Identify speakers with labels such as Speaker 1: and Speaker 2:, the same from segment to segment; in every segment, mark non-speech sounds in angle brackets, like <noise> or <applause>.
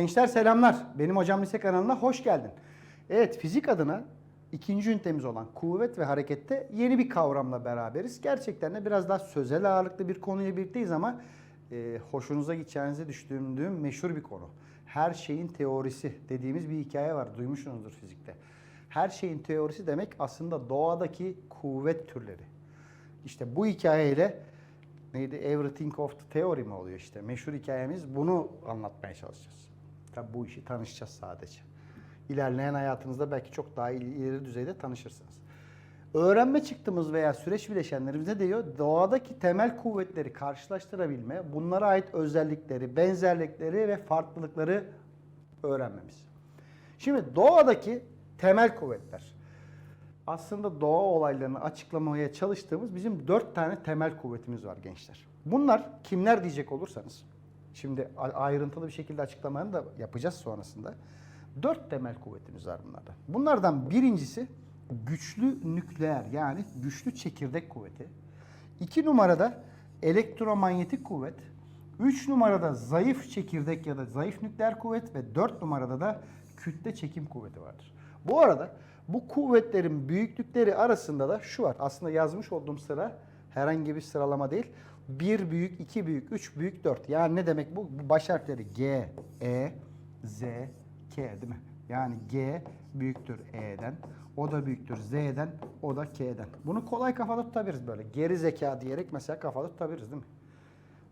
Speaker 1: Gençler selamlar. Benim Hocam Lise kanalına hoş geldin. Evet fizik adına ikinci ünitemiz olan kuvvet ve harekette yeni bir kavramla beraberiz. Gerçekten de biraz daha sözel ağırlıklı bir konuyla birlikteyiz ama e, hoşunuza gideceğinizi düşündüğüm meşhur bir konu. Her şeyin teorisi dediğimiz bir hikaye var. Duymuşsunuzdur fizikte. Her şeyin teorisi demek aslında doğadaki kuvvet türleri. İşte bu hikayeyle neydi? Everything of the Theory mi oluyor işte? Meşhur hikayemiz bunu anlatmaya çalışacağız. Tabi bu işi tanışacağız sadece. İlerleyen hayatınızda belki çok daha il- ileri düzeyde tanışırsınız. Öğrenme çıktığımız veya süreç bileşenlerimiz ne diyor? Doğadaki temel kuvvetleri karşılaştırabilme, bunlara ait özellikleri, benzerlikleri ve farklılıkları öğrenmemiz. Şimdi doğadaki temel kuvvetler aslında doğa olaylarını açıklamaya çalıştığımız bizim dört tane temel kuvvetimiz var gençler. Bunlar kimler diyecek olursanız, şimdi ayrıntılı bir şekilde açıklamalarını da yapacağız sonrasında. Dört temel kuvvetimiz var bunlardan. Bunlardan birincisi güçlü nükleer yani güçlü çekirdek kuvveti. İki numarada elektromanyetik kuvvet. Üç numarada zayıf çekirdek ya da zayıf nükleer kuvvet ve dört numarada da kütle çekim kuvveti vardır. Bu arada bu kuvvetlerin büyüklükleri arasında da şu var. Aslında yazmış olduğum sıra herhangi bir sıralama değil. 1 büyük, 2 büyük, 3 büyük, 4. Yani ne demek bu? Bu baş harfleri G, E, Z, K değil mi? Yani G büyüktür E'den, o da büyüktür Z'den, o da K'den. Bunu kolay kafada tutabiliriz böyle. Geri zeka diyerek mesela kafada tutabiliriz değil mi?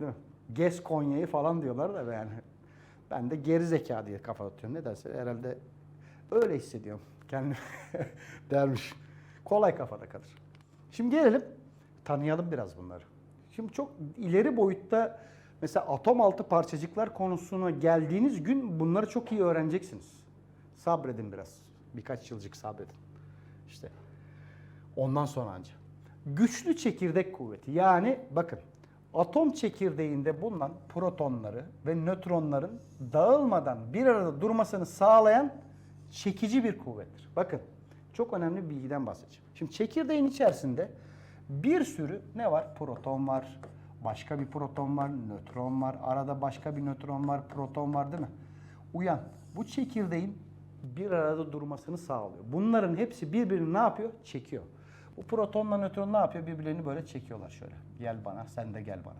Speaker 1: Değil mi? Gez Konya'yı falan diyorlar da yani. Ben de geri zeka diye kafa tutuyorum. Ne derse herhalde öyle hissediyorum. Kendimi <laughs> dermiş. Kolay kafada kalır. Şimdi gelelim tanıyalım biraz bunları. Şimdi çok ileri boyutta mesela atom altı parçacıklar konusuna geldiğiniz gün bunları çok iyi öğreneceksiniz. Sabredin biraz. Birkaç yılcık sabredin. İşte Ondan sonra anca. Güçlü çekirdek kuvveti. Yani bakın atom çekirdeğinde bulunan protonları ve nötronların dağılmadan bir arada durmasını sağlayan çekici bir kuvvettir. Bakın çok önemli bir bilgiden bahsedeceğim. Şimdi çekirdeğin içerisinde bir sürü ne var? Proton var, başka bir proton var, nötron var, arada başka bir nötron var, proton var değil mi? Uyan. Bu çekirdeğin bir arada durmasını sağlıyor. Bunların hepsi birbirini ne yapıyor? Çekiyor. Bu protonla nötron ne yapıyor? Birbirlerini böyle çekiyorlar şöyle. Gel bana, sen de gel bana.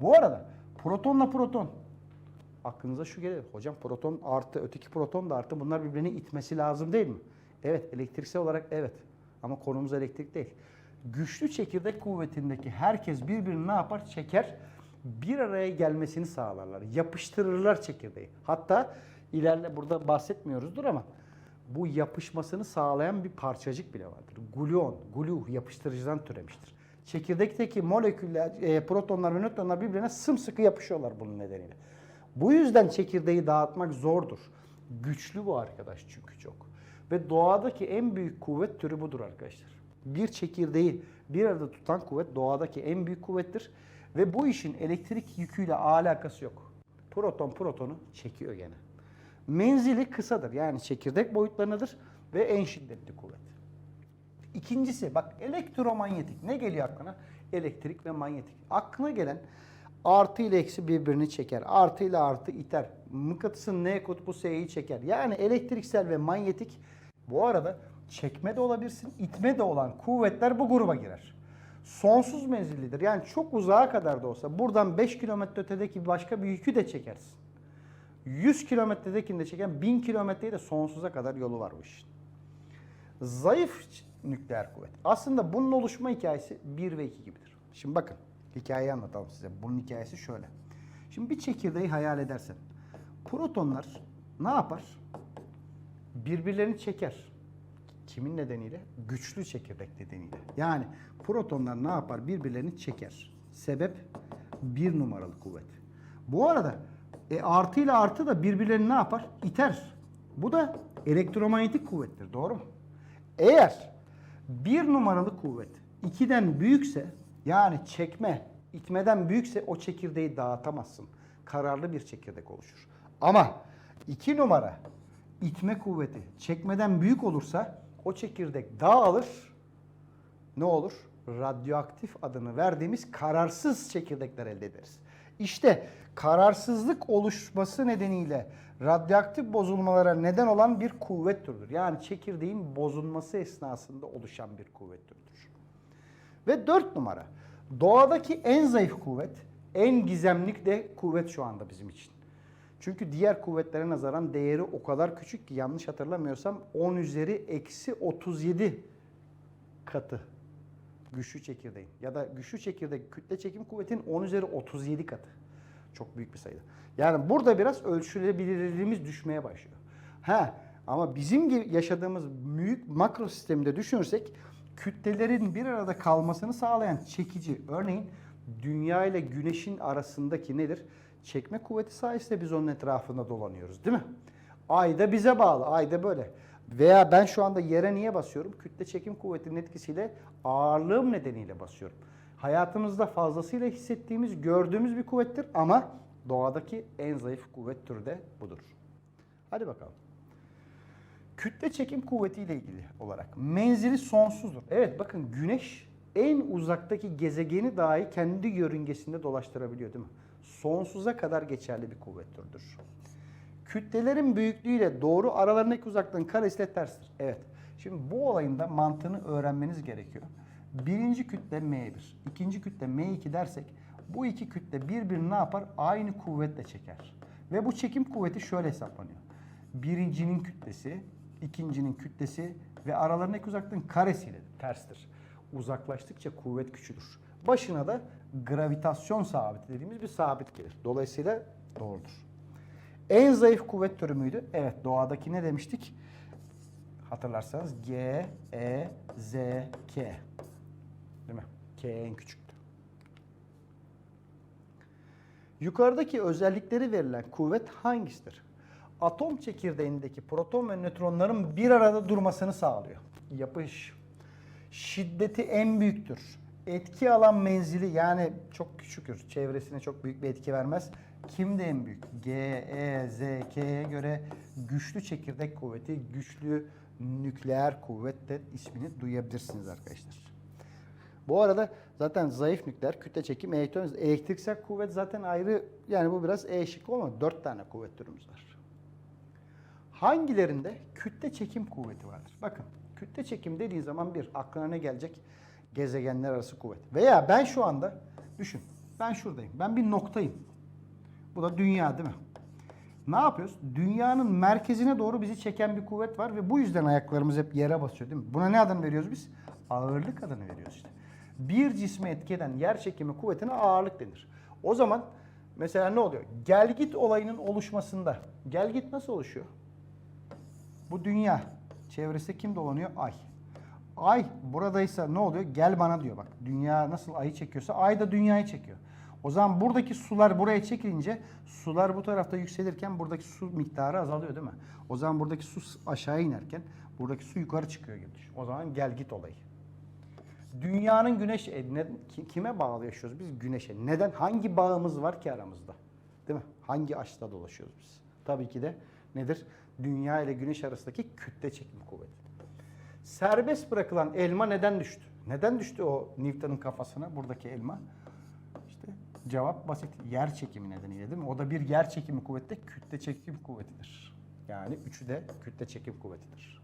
Speaker 1: Bu arada protonla proton aklınıza şu gelir. Hocam proton artı, öteki proton da artı. Bunlar birbirini itmesi lazım değil mi? Evet, elektriksel olarak evet. Ama konumuz elektrik değil. Güçlü çekirdek kuvvetindeki herkes birbirini ne yapar? Çeker. Bir araya gelmesini sağlarlar. Yapıştırırlar çekirdeği. Hatta ileride burada bahsetmiyoruzdur ama bu yapışmasını sağlayan bir parçacık bile vardır. Gluon, gluh yapıştırıcıdan türemiştir. Çekirdekteki moleküller, e, protonlar ve nötronlar birbirine sımsıkı yapışıyorlar bunun nedeniyle. Bu yüzden çekirdeği dağıtmak zordur. Güçlü bu arkadaş çünkü çok. Ve doğadaki en büyük kuvvet türü budur arkadaşlar. Bir çekirdeği bir arada tutan kuvvet doğadaki en büyük kuvvettir. Ve bu işin elektrik yüküyle alakası yok. Proton protonu çekiyor gene. Menzili kısadır. Yani çekirdek boyutlarındadır ve en şiddetli kuvvet. İkincisi bak elektromanyetik. Ne geliyor aklına? Elektrik ve manyetik. Aklına gelen artı ile eksi birbirini çeker. Artı ile artı iter. Mıknatısın N kutbu S'yi çeker. Yani elektriksel ve manyetik bu arada çekme de olabilirsin, itme de olan kuvvetler bu gruba girer. Sonsuz menzillidir. Yani çok uzağa kadar da olsa buradan 5 kilometre ötedeki başka bir yükü de çekersin. 100 kilometredekini de çeken 1000 kilometreyi de sonsuza kadar yolu var bu işin. Zayıf nükleer kuvvet. Aslında bunun oluşma hikayesi 1 ve 2 gibidir. Şimdi bakın hikayeyi anlatalım size. Bunun hikayesi şöyle. Şimdi bir çekirdeği hayal edersen. Protonlar ne yapar? Birbirlerini çeker. Kimin nedeniyle? Güçlü çekirdek nedeniyle. Yani protonlar ne yapar? Birbirlerini çeker. Sebep bir numaralı kuvvet. Bu arada e, artı ile artı da birbirlerini ne yapar? İter. Bu da elektromanyetik kuvvettir. Doğru mu? Eğer bir numaralı kuvvet ikiden büyükse yani çekme itmeden büyükse o çekirdeği dağıtamazsın. Kararlı bir çekirdek oluşur. Ama iki numara itme kuvveti çekmeden büyük olursa o çekirdek dağılır. Ne olur? Radyoaktif adını verdiğimiz kararsız çekirdekler elde ederiz. İşte kararsızlık oluşması nedeniyle radyoaktif bozulmalara neden olan bir kuvvet türüdür. Yani çekirdeğin bozulması esnasında oluşan bir kuvvet türüdür. Ve dört numara. Doğadaki en zayıf kuvvet, en gizemlik de kuvvet şu anda bizim için. Çünkü diğer kuvvetlere nazaran değeri o kadar küçük ki yanlış hatırlamıyorsam 10 üzeri eksi 37 katı güçlü çekirdeğin. Ya da güçlü çekirdek kütle çekim kuvvetin 10 üzeri 37 katı. Çok büyük bir sayıda. Yani burada biraz ölçülebilirliğimiz düşmeye başlıyor. Ha ama bizim gibi yaşadığımız büyük makro sistemde düşünürsek kütlelerin bir arada kalmasını sağlayan çekici örneğin dünya ile güneşin arasındaki nedir? Çekme kuvveti sayesinde biz onun etrafında dolanıyoruz değil mi? Ay da bize bağlı. Ay da böyle. Veya ben şu anda yere niye basıyorum? Kütle çekim kuvvetinin etkisiyle ağırlığım nedeniyle basıyorum. Hayatımızda fazlasıyla hissettiğimiz, gördüğümüz bir kuvvettir ama doğadaki en zayıf kuvvet türü de budur. Hadi bakalım. Kütle çekim kuvvetiyle ilgili olarak menzili sonsuzdur. Evet bakın güneş en uzaktaki gezegeni dahi kendi yörüngesinde dolaştırabiliyor değil mi? Sonsuza kadar geçerli bir kuvvet türüdür. Kütlelerin büyüklüğüyle doğru aralarındaki uzaklığın karesi de terstir. Evet. Şimdi bu olayın da mantığını öğrenmeniz gerekiyor. Birinci kütle M1, ikinci kütle M2 dersek bu iki kütle birbirini ne yapar? Aynı kuvvetle çeker. Ve bu çekim kuvveti şöyle hesaplanıyor. Birincinin kütlesi, ikincinin kütlesi ve aralarındaki uzaklığın karesiyle terstir. Uzaklaştıkça kuvvet küçülür. Başına da gravitasyon sabiti dediğimiz bir sabit gelir. Dolayısıyla doğrudur. En zayıf kuvvet türü müydü? Evet doğadaki ne demiştik? Hatırlarsanız G, E, Z, K. Değil mi? K en küçüktü. Yukarıdaki özellikleri verilen kuvvet hangisidir? Atom çekirdeğindeki proton ve nötronların bir arada durmasını sağlıyor. Yapış. Şiddeti en büyüktür. Etki alan menzili yani çok küçüktür. Çevresine çok büyük bir etki vermez. Kimde en büyük? G, E, Z, K'ye göre güçlü çekirdek kuvveti, güçlü nükleer kuvvet de ismini duyabilirsiniz arkadaşlar. Bu arada zaten zayıf nükleer, kütle çekim, elektron, elektriksel kuvvet zaten ayrı. Yani bu biraz E şıkkı ama dört tane kuvvet türümüz var. Hangilerinde kütle çekim kuvveti vardır? Bakın kütle çekim dediğin zaman bir aklına ne gelecek? Gezegenler arası kuvvet. Veya ben şu anda düşün. Ben şuradayım. Ben bir noktayım. Bu da dünya değil mi? Ne yapıyoruz? Dünyanın merkezine doğru bizi çeken bir kuvvet var ve bu yüzden ayaklarımız hep yere basıyor değil mi? Buna ne adını veriyoruz biz? Ağırlık adını veriyoruz işte. Bir cisme etki eden yer çekimi kuvvetine ağırlık denir. O zaman mesela ne oluyor? Gelgit olayının oluşmasında gelgit nasıl oluşuyor? Bu dünya. Çevresinde kim dolanıyor? Ay. Ay buradaysa ne oluyor? Gel bana diyor bak. Dünya nasıl ayı çekiyorsa ay da dünyayı çekiyor. O zaman buradaki sular buraya çekilince sular bu tarafta yükselirken buradaki su miktarı azalıyor değil mi? O zaman buradaki su aşağı inerken buradaki su yukarı çıkıyor gibi düşün. O zaman gel git olayı. Dünyanın güneş e, ne- ki- kime bağlı yaşıyoruz biz? Güneşe. Neden? Hangi bağımız var ki aramızda? Değil mi? Hangi açıda dolaşıyoruz biz? Tabii ki de nedir? Dünya ile güneş arasındaki kütle çekim kuvveti. Serbest bırakılan elma neden düştü? Neden düştü o Newton'un kafasına buradaki elma? İşte cevap basit. Yer çekimi nedeniyle değil mi? O da bir yer çekimi kuvveti de kütle çekim kuvvetidir. Yani üçü de kütle çekim kuvvetidir.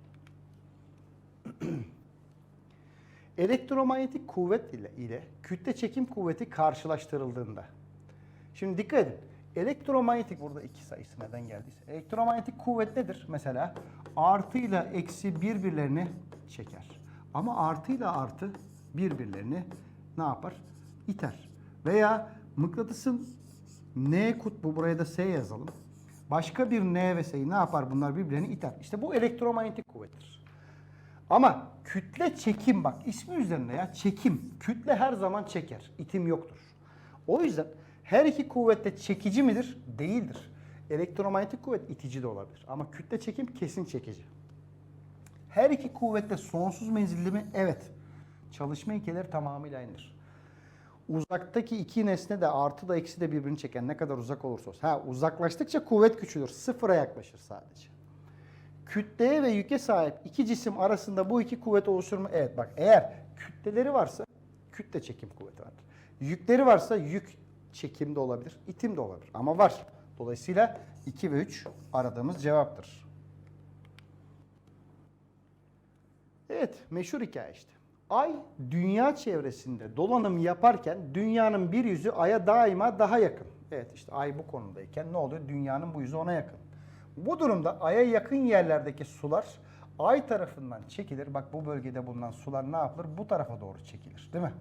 Speaker 1: <clears throat> Elektromanyetik kuvvet ile, ile kütle çekim kuvveti karşılaştırıldığında. Şimdi dikkat edin. Elektromanyetik burada iki sayısı neden geldiyse. Elektromanyetik kuvvet nedir? Mesela artı ile eksi birbirlerini çeker. Ama artı ile artı birbirlerini ne yapar? İter. Veya mıknatısın N kutbu buraya da S yazalım. Başka bir N ve S'yi ne yapar? Bunlar birbirlerini iter. İşte bu elektromanyetik kuvvettir. Ama kütle çekim bak ismi üzerinde ya çekim. Kütle her zaman çeker. itim yoktur. O yüzden her iki kuvvet de çekici midir? Değildir. Elektromanyetik kuvvet itici de olabilir. Ama kütle çekim kesin çekici. Her iki kuvvet de sonsuz menzilli mi? Evet. Çalışma ilkeleri tamamıyla aynıdır. Uzaktaki iki nesne de artı da eksi de birbirini çeken ne kadar uzak olursa olsun. Ha uzaklaştıkça kuvvet küçülür. Sıfıra yaklaşır sadece. Kütleye ve yüke sahip iki cisim arasında bu iki kuvvet oluşur mu? Evet bak eğer kütleleri varsa kütle çekim kuvveti vardır. Yükleri varsa yük çekim de olabilir, itim de olabilir ama var. Dolayısıyla 2 ve 3 aradığımız cevaptır. Evet, meşhur hikaye işte. Ay dünya çevresinde dolanım yaparken dünyanın bir yüzü aya daima daha yakın. Evet işte ay bu konudayken ne oluyor? Dünyanın bu yüzü ona yakın. Bu durumda aya yakın yerlerdeki sular ay tarafından çekilir. Bak bu bölgede bulunan sular ne yapılır? Bu tarafa doğru çekilir değil mi?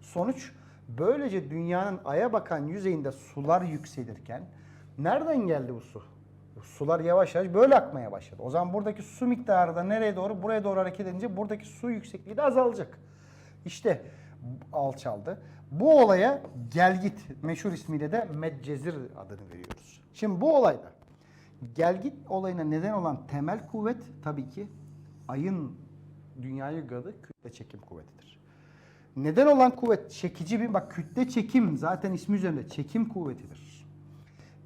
Speaker 1: Sonuç böylece dünyanın aya bakan yüzeyinde sular yükselirken nereden geldi bu su? Sular yavaş yavaş böyle akmaya başladı. O zaman buradaki su miktarı da nereye doğru? Buraya doğru hareket edince buradaki su yüksekliği de azalacak. İşte alçaldı. Bu olaya gelgit meşhur ismiyle de Medcezir adını veriyoruz. Şimdi bu olayda gelgit olayına neden olan temel kuvvet tabii ki ayın dünyayı yıkadığı kütle çekim kuvvetidir. Neden olan kuvvet çekici bir bak kütle çekim zaten ismi üzerinde çekim kuvvetidir.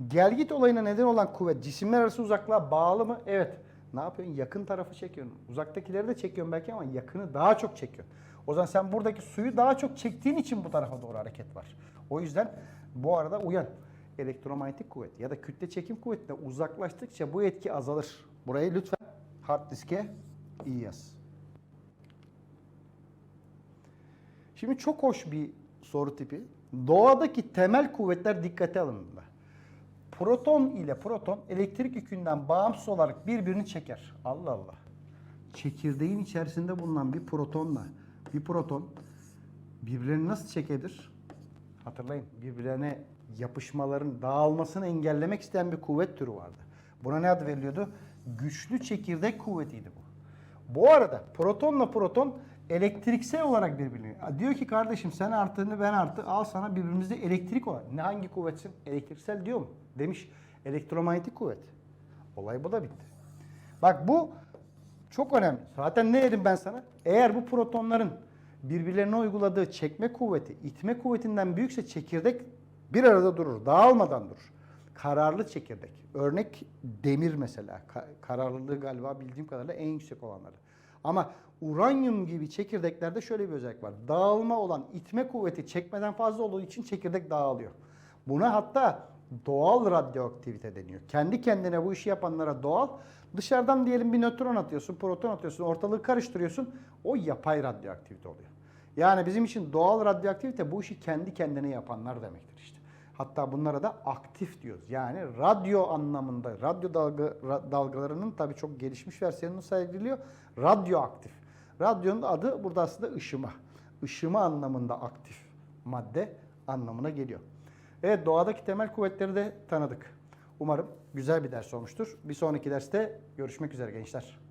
Speaker 1: Gelgit olayına neden olan kuvvet cisimler arası uzaklığa bağlı mı? Evet. Ne yapıyorsun? Yakın tarafı çekiyorsun. Uzaktakileri de çekiyorsun belki ama yakını daha çok çekiyorsun. O zaman sen buradaki suyu daha çok çektiğin için bu tarafa doğru hareket var. O yüzden bu arada uyan. Elektromanyetik kuvvet ya da kütle çekim kuvvetine uzaklaştıkça bu etki azalır. Burayı lütfen hard diske iyi yaz. Şimdi çok hoş bir soru tipi. Doğadaki temel kuvvetler dikkate alındığında. Proton ile proton elektrik yükünden bağımsız olarak birbirini çeker. Allah Allah. Çekirdeğin içerisinde bulunan bir protonla bir proton birbirlerini nasıl çekebilir? Hatırlayın birbirlerine yapışmaların dağılmasını engellemek isteyen bir kuvvet türü vardı. Buna ne adı veriliyordu? Güçlü çekirdek kuvvetiydi bu. Bu arada protonla proton elektriksel olarak birbirini. Diyor ki kardeşim sen artığını ben artı al sana birbirimizde elektrik olarak. Ne hangi kuvvetsin? Elektriksel diyor mu? Demiş elektromanyetik kuvvet. Olay bu da bitti. Bak bu çok önemli. Zaten ne dedim ben sana? Eğer bu protonların birbirlerine uyguladığı çekme kuvveti, itme kuvvetinden büyükse çekirdek bir arada durur, dağılmadan durur. Kararlı çekirdek. Örnek demir mesela. Ka- kararlılığı galiba bildiğim kadarıyla en yüksek olanları. Ama uranyum gibi çekirdeklerde şöyle bir özellik var. Dağılma olan itme kuvveti çekmeden fazla olduğu için çekirdek dağılıyor. Buna hatta doğal radyoaktivite deniyor. Kendi kendine bu işi yapanlara doğal. Dışarıdan diyelim bir nötron atıyorsun, proton atıyorsun, ortalığı karıştırıyorsun. O yapay radyoaktivite oluyor. Yani bizim için doğal radyoaktivite bu işi kendi kendine yapanlar demektir işte. Hatta bunlara da aktif diyoruz. Yani radyo anlamında, radyo dalga, dalgalarının tabii çok gelişmiş versiyonunu sergiliyor. Radyoaktif. Radyonun adı burada aslında ışıma. Işıma anlamında aktif madde anlamına geliyor. Evet doğadaki temel kuvvetleri de tanıdık. Umarım güzel bir ders olmuştur. Bir sonraki derste görüşmek üzere gençler.